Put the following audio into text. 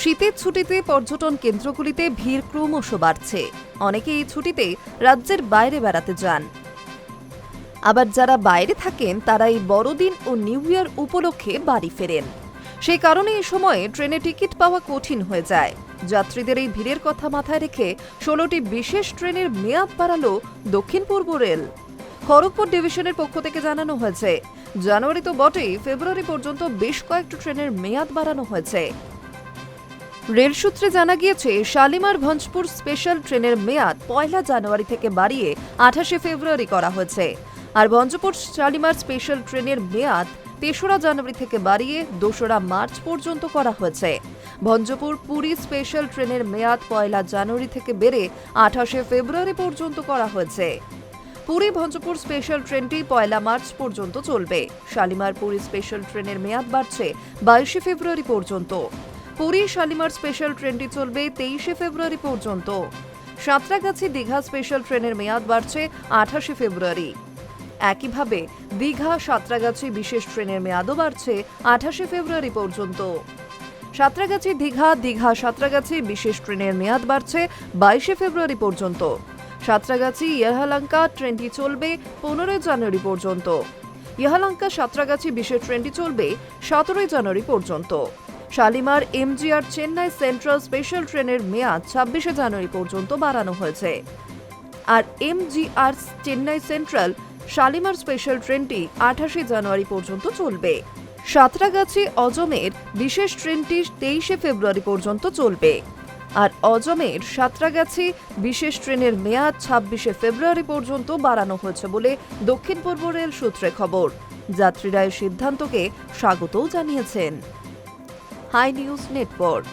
শীতের ছুটিতে পর্যটন কেন্দ্রগুলিতে ভিড় ক্রমশ বাড়ছে। অনেকে এই ছুটিতে রাজ্যের বাইরে বেড়াতে যান। আবার যারা বাইরে থাকেন তারা এই বড়দিন ও নিউ ইয়ার উপলক্ষে বাড়ি ফেরেন। সেই কারণে এই সময়ে ট্রেনে টিকিট পাওয়া কঠিন হয়ে যায়। যাত্রীদের এই ভিড়ের কথা মাথায় রেখে ষোলোটি বিশেষ ট্রেনের মেয়াদ বাড়ালো দক্ষিণ পূর্ব রেল। খড়গপুর ডিভিশনের পক্ষ থেকে জানানো হয়েছে জানুয়ারি তো বটেই ফেব্রুয়ারি পর্যন্ত বেশ কয়েকটি ট্রেনের মেয়াদ বাড়ানো হয়েছে। রেল সূত্রে জানা গিয়েছে, শালিমার ভঞ্জপুর স্পেশাল ট্রেনের মেয়াদ পয়লা জানুয়ারি থেকে বাড়িয়ে আঠাশে ফেব্রুয়ারি করা হয়েছে। আর ভঞ্জপুর শালিমার স্পেশাল ট্রেনের মেয়াদ তেসরা জানুয়ারি থেকে বাড়িয়ে দোসরা মার্চ পর্যন্ত করা হয়েছে। ভঞ্জপুর পুরী স্পেশাল ট্রেনের মেয়াদ পয়লা জানুয়ারি থেকে বেড়ে আঠাশে ফেব্রুয়ারি পর্যন্ত করা হয়েছে। পুরী ভঞ্জপুর স্পেশাল ট্রেনটি পয়লা মার্চ পর্যন্ত চলবে। শালিমার পুরী স্পেশাল ট্রেনের মেয়াদ বাড়ছে বাইশে ফেব্রুয়ারি পর্যন্ত। পুরী শালিমার স্পেশাল ট্রেনটি চলবে তেইশে ফেব্রুয়ারি পর্যন্ত। সাঁতরাগাছি দীঘা স্পেশাল ট্রেনের মেয়াদ বাড়ছে আঠাশে ফেব্রুয়ারি। একইভাবে দীঘা, সাঁতরাগাছি বিশেষ ট্রেনের মেয়াদও বাড়ছে আঠাশে ফেব্রুয়ারি পর্যন্ত। সাঁতরাগাছি দীঘা দীঘা, সাঁতরাগাছি বিশেষ ট্রেনের মেয়াদ বাড়ছে বাইশে ফেব্রুয়ারি পর্যন্ত। সাঁতরাগাছি, ইহালাঙ্কা ট্রেনটি চলবে পনেরোই জানুয়ারি পর্যন্ত। ইহালাঙ্কা, সাঁতরাগাছি বিশেষ ট্রেনটি চলবে সতেরোই জানুয়ারি পর্যন্ত। Shalimar MGR Chennai central special ট্রেনের মেয়াদ ছাব্বিশে জানুয়ারি পর্যন্ত বাড়ানো হয়েছে। আর MGR Chennai central Shalimar special ট্রেনটি আঠাশে জানুয়ারি পর্যন্ত চলবে। সাঁতরাগাছি অজমের বিশেষ ট্রেনটি তেইশে ফেব্রুয়ারি পর্যন্ত চলবে। আর অজমের সাঁতরাগাছি বিশেষ ট্রেনের মেয়াদ ছাব্বিশে ফেব্রুয়ারি পর্যন্ত বাড়ানো হয়েছে বলে দক্ষিণ পূর্ব রেল সূত্রে খবর। যাত্রীরা এই সিদ্ধান্তকে স্বাগতও জানিয়েছেন। High news network